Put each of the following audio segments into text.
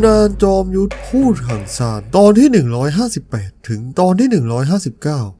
ำนานจอมยุทธพูดหังซานตอนที่ 158 ถึงตอนที่ 159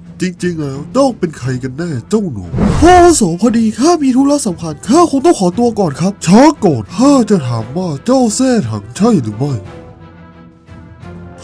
จริงๆ แล้วต้องเป็นใครกันแน่เจ้าหนูพ่ออาวุโสพอดีข้ามีธุระสำคัญข้าคงต้องขอตัวก่อนครับช้าก่อนข้าจะถามว่าเจ้าแท้ถังใช่หรือไม่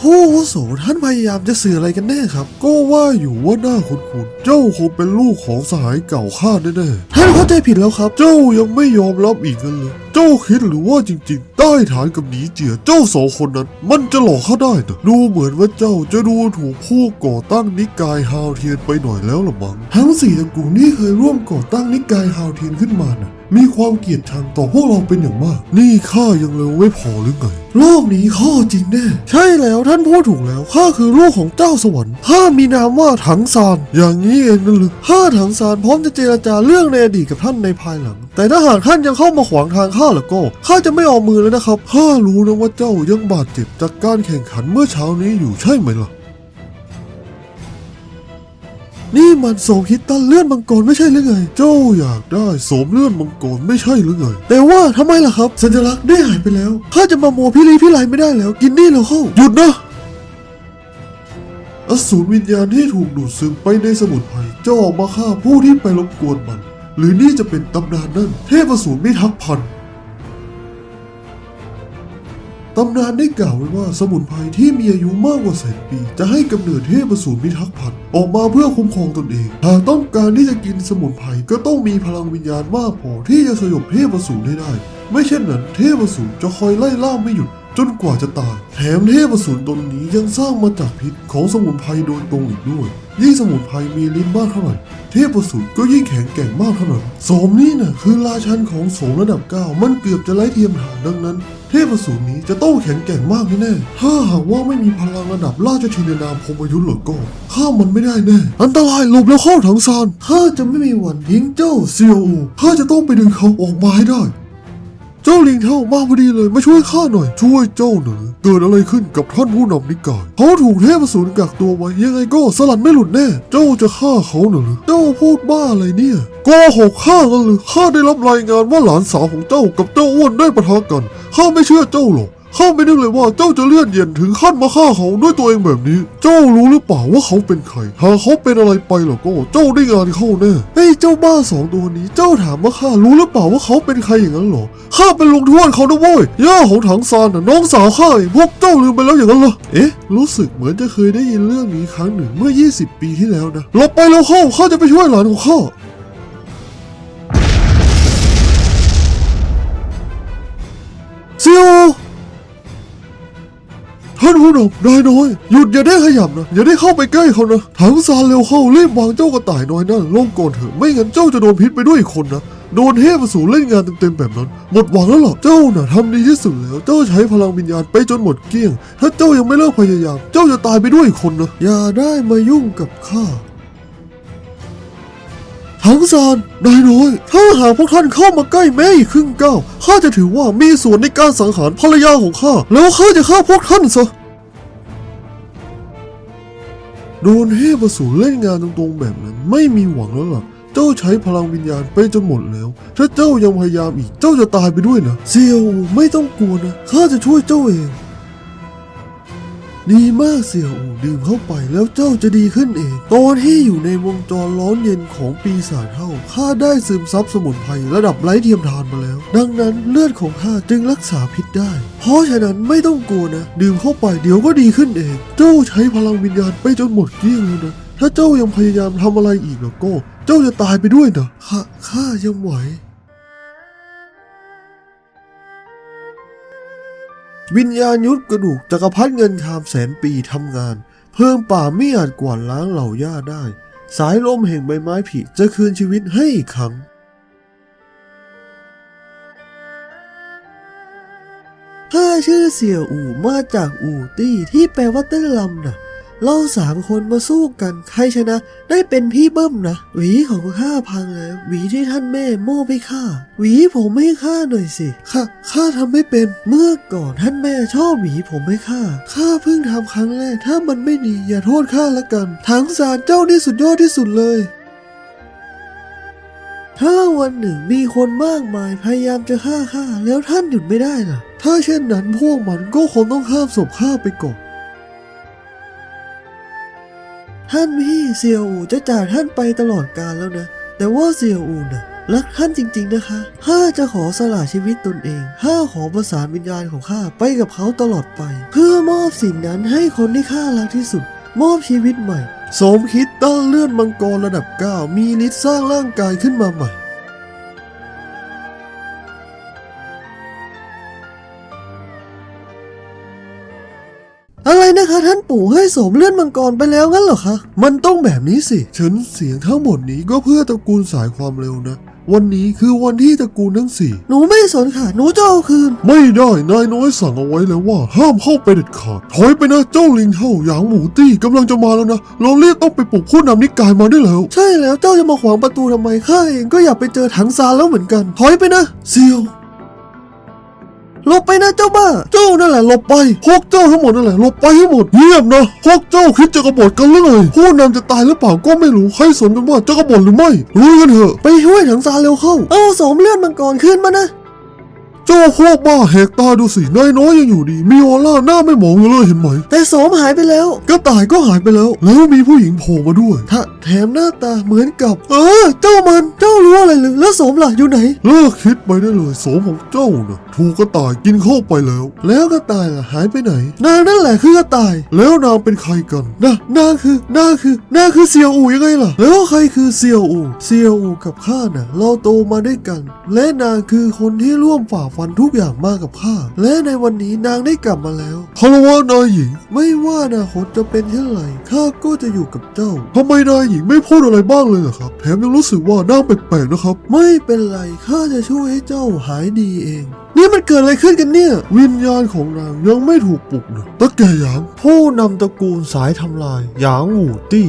พ่ออาวุโสท่านพยายามจะสื่ออะไรกันแน่ครับ ก็ว่าอยู่ว่าหน้าคุ้นๆเจ้าคงเป็นลูกของสหายเก่าข้าแน่ๆท่านเข้าใจผิดแล้วครับ เจ้ายังไม่ยอมรับอีกกันเลย เจ้าคิดหรือว่าจริง ๆ ใต้ฐานกับหนีเจียเจ้าสองคนนั้น มันจะหลอกข้าได้นะดูเหมือนว่าเจ้าจะดูถูกผู้ก่อตั้งนิกายฮาวเทียนไปหน่อยแล้วละมั้งทั้งสี่ตระกูลนี่เคยร่วมก่อตั้งนิกายฮาวเทียนขึ้นมานะ มีความเกลียดชังต่อพวกเราเป็นอย่างมาก นี่ข้ายังเลวไม่พอหรือไง โลกนี้ข้อจริงแน่ ใช่แล้วท่านพูดถูกแล้ว ข้าคือลูกของเจ้าสวรรค์ ข้ามีนามว่าถังซาน อย่างนี้เองนั่นหรือข้าถังซานพร้อมจะเจรจาเรื่องในอดีตกับท่านในภายหลัง แต่ถ้าหากท่านยังเข้ามาขวางทางข้าแล้วก็ ข้าจะไม่ออกมือแล้วนะครับ ข้ารู้นะว่าเจ้ายังบาดเจ็บจากการแข่งขันเมื่อเช้านี้อยู่ใช่ไหมล่ะ นี่มันโสมคิดตันเลื่อนมังกรไม่ใช่หรือไง เจ้าอยากได้โสมเลื่อนมังกรไม่ใช่หรือไง แต่ว่าทำไมล่ะครับ สัญลักษณ์ได้หายไปแล้วข้าจะมาโมวพิลีพิไลไม่ได้แล้ว กินนี่แล้วเข้า หยุดนะอสูรวิญญาณที่ถูกดูดซึมไปในสมุนไพรจะออกมาฆ่าผู้ที่ไปรบกวนมัน หรือนี่จะเป็นตำนานนั่น เทพอสูรมิทักษ์พัน ตำนานได้กล่าวไว้ว่าสมุนไพรที่มีอายุมากกว่าแสนปี จะให้กำเนิดเทพสูรพิทักษ์พันธุ์ออกมาเพื่อคุ้มครองตนเอง หากต้องการที่จะกินสมุนไพรก็ต้องมีพลังวิญญาณมากพอที่จะสยบเทพสูรให้ได้ ไม่เช่นนั้นเทพสูรจะคอยไล่ล่าไม่หยุดจนกว่าจะตาย แถมเทพสูรตนนี้ยังสร้างมาจากพิษของสมุนไพรโดยตรงอีกด้วย ยิ่งสมุนไพรมีลิ้นมากเท่าไหร่ เทพสูรก็ยิ่งแข็งแกร่งมากเท่านั้น โสมนี่น่ะคือราชันของโสมระดับเก้ามันเกือบจะไร้เทียมทานดังนั้น เทพสูรนี้จะต้องแข็งแกร่งมากแน่ๆถ้าหากว่าไม่มีพลังระดับราชทินนามพรหมยุทธ์หลอก็ข้ามมันไม่ได้แน่ อันตรายหลบแล้วเข้าถังซานถ้าจะไม่มีวันทิ้งเจ้าเซียวอูข้าจะต้องไปดึงเขาออกมาให้ได้ เจ้าลิงเท่ามาพอดีเลยมาช่วยข้าหน่อย ช่วยเจ้าหน่อยเกิดอะไรขึ้นกับท่านผู้นำนิกายเขาถูกเทพสูรกักตัวไว้ยังไงก็สลัดไม่หลุดแน่ เจ้าจะฆ่าเขาหน่อยหรือเจ้าพูดบ้าอะไรเนี่ยโกหกข้ากันหรือข้าได้รับรายงานว่าหลานสาวของเจ้ากับเจ้าอ้วนได้ปะทะกันข้าไม่เชื่อเจ้าหรอก ข้าไม่นึกเลยว่าเจ้าจะเลือนเย็นถึงขั้นมาฆ่าเขาด้วยตัวเองแบบนี้ เจ้ารู้หรือเปล่าว่าเขาเป็นใคร หากเขาเป็นอะไรไปหรอก็เจ้าได้งานเข้าแน่เฮ้เจ้าบ้าสองตัวนี้ เจ้าถามว่าข้ารู้หรือเปล่าว่าเขาเป็นใครอย่างนั้นเหรอ ข้าเป็นลุงทวดเขานะเว้ย ย่าของถังซานน่ะน้องสาวข้าเองพวกเจ้าลืมไปแล้วอย่างนั้นเหรอ เอ๊ะ รู้สึกเหมือนจะเคยได้ยินเรื่องนี้ครั้งหนึ่งเมื่อ 20 ปีที่แล้วนะ หลบไปแล้วเข้าข้าจะไปช่วยหลานของข้า ท่านผู้นำนายน้อย หยุดอย่าได้ขยับนะ อย่าได้เข้าไปใกล้เขานะถังซานเร็วเข้ารีบวางเจ้ากระต่ายน้อยนั่นลงก่อนเถอะไม่งั้นเจ้าจะโดนพิษไปด้วยอีกคนนะโดนเทพสูรเล่นงานเต็มๆแบบนั้น หมดหวังแล้วหรอเจ้าน่ะทำดีที่สุดแล้ว เจ้าใช้พลังวิญญาณไปจนหมดเกลี้ยง ถ้าเจ้ายังไม่เลิกพยายาม เจ้าจะตายไปด้วยอีกคนนะ อย่าได้มายุ่งกับข้าทั้งซานนายน้อย ถ้าหากพวกท่านเข้ามาใกล้แม้อีกครึ่งก้าวข้าจะถือว่ามีส่วนในการสังหารภรรยาของข้า แล้วข้าจะฆ่าพวกท่านซะ โดนเทพสูรเล่นงานตรงๆแบบนั้น ไม่มีหวังแล้วล่ะ เจ้าใช้พลังวิญญาณไปจนหมดแล้ว ถ้าเจ้ายังพยายามอีกเจ้าจะตายไปด้วยนะ เซียวไม่ต้องกลัวนะข้าจะช่วยเจ้าเอง ดีมากเสี่ยวอู่ดื่มเข้าไปแล้วเจ้าจะดีขึ้นเอง ตอนที่อยู่ในวงจรร้อนเย็นของปีศาจเท่าข้าได้ซึมซับสมุนไพรระดับไร้เทียมทานมาแล้ว ดังนั้นเลือดของข้าจึงรักษาพิษได้ เพราะฉะนั้นไม่ต้องกลัวนะ ดื่มเข้าไปเดี๋ยวก็ดีขึ้นเอง เจ้าใช้พลังวิญญาณไปจนหมดเกลี้ยงแล้วนะถ้าเจ้ายังพยายามทำอะไรอีกแล้วก็ เจ้าจะตายไปด้วยนะข้าข้ายังไหว วิญญาณยุทธกระดูกจักรพรรดิเงินคามแสนปีทำงาน เพิ่มป่าไม่อาจกวาดล้างเหล่าหญ้าได้ สายลมแห่งใบไม้ผลิจะคืนชีวิตให้อีกครั้ง ถ้าชื่อเสี่ยวอู่มาจากอู่ตี้ที่แปลว่าเต้นลำน่ะ เราสามคนมาสู้กัน ใครชนะ ได้เป็นพี่เบิ้มนะ หวีของข้าพังแล้ว หวีที่ท่านแม่มอบให้ข้า หวีผมให้ข้าหน่อยสิ ข้า ข้าทำไม่เป็น เมื่อก่อนท่านแม่ชอบหวีผมให้ข้า ข้าเพิ่งทำครั้งแรก ถ้ามันไม่ดีอย่าโทษข้าละกันถังสารเจ้านี่สุดยอดที่สุดเลยถ้าวันหนึ่งมีคนมากมายพยายามจะฆ่าข้าแล้วท่านหยุดไม่ได้ล่ะ ถ้าเช่นนั้นพวกมันก็คงต้องข้ามศพข้าไปก่อน ท่านพี่เซียวอูจะจากท่านไปตลอดกาลแล้วนะ แต่ว่าเซียวอูน่ะรักท่านจริงๆนะคะข้าจะขอสละชีวิตตนเองข้าขอประสานวิญญาณของข้าไปกับเขาตลอดไป เพื่อมอบสิ่งนั้นให้คนที่ข้ารักที่สุด มอบชีวิตใหม่ สมคิดตั้งเลื่อนมังกรระดับ 9 มีฤทธิ์สร้างร่างกายขึ้นมาใหม่ ปู่ให้โสมเลื่อนมังกรไปแล้วงั้นเหรอคะ มันต้องแบบนี้สิ ฉันเสียงทั้งหมดนี้ก็เพื่อตระกูลสายความเร็วนะ วันนี้คือวันที่ตระกูลทั้งสี่ หนูไม่สนค่ะ หนูจะเอาคืน ไม่ได้ นายน้อยสั่งเอาไว้แล้วว่า ห้ามเข้าไปเด็ดขาด ถอยไปนะเจ้าลิงเท่าหยางหมูตี้กำลังจะมาแล้วนะ เราเรียกต้องไปปลุกผู้นำนิกายมาได้แล้ว ใช่แล้ว เจ้าจะมาขวางประตูทำไม ข้าเองก็อยากไปเจอถังซานแล้วเหมือนกัน ถอยไปนะ เซียว หลบไปนะเจ้าบ้า เจ้านั่นแหละหลบไป พวกเจ้าทั้งหมดนั่นแหละหลบไปให้หมดเงียบนะพวกเจ้าคิดจะกบฏกันหรือไงผู้นำจะตายหรือเปล่าก็ไม่รู้ใครสนกันว่าจะกบฏหรือไม่รู้กันเถอะไปช่วยถังซาเร็วเข้า เอาสมเลือดมังกรขึ้นมานะ เจ้าพวกบ้าแหกตาดูสินายน้อยยังอยู่ดี มีออร่าหน้าไม่หมองอยู่เลยเห็นไหม แต่โสมหายไปแล้ว กระต่ายก็หายไปแล้ว แล้วมีผู้หญิงโผล่มาด้วย ถ้าแถมหน้าตาเหมือนกับ เออ เจ้ามัน เจ้ารู้อะไรหรือแล้วโสมล่ะอยู่ไหน เลิกคิดไปได้เลยโสมของเจ้านะถูกกระต่ายกินเข้าไปแล้ว แล้วกระต่ายล่ะหายไปไหน นางนั่นแหละคือกระต่าย แล้วนางเป็นใครกันนะนางคือนางคือนางคือเซียวอูยังไงล่ะ แล้วใครคือเซียวอูเซียวอูกับข้าน่ะเราโตมาด้วยกัน และนางคือคนที่ร่วมฝ่าฟันทุกอย่างมากับข้า และในวันนี้นางได้กลับมาแล้วคารวะนายหญิง ไม่ว่าอนาคตจะเป็นเช่นไรข้าก็จะอยู่กับเจ้าทำไมนายหญิงไม่พูดอะไรบ้างเลยล่ะครับ แถมยังรู้สึกว่าน่าแปลกๆนะครับ ไม่เป็นไรข้าจะช่วยให้เจ้าหายดีเอง นี่มันเกิดอะไรขึ้นกันเนี่ย วิญญาณของนางยังไม่ถูกปลุกนะตะแกหยาง ผู้นำตระกูลสายทำลายหยางหวูตี้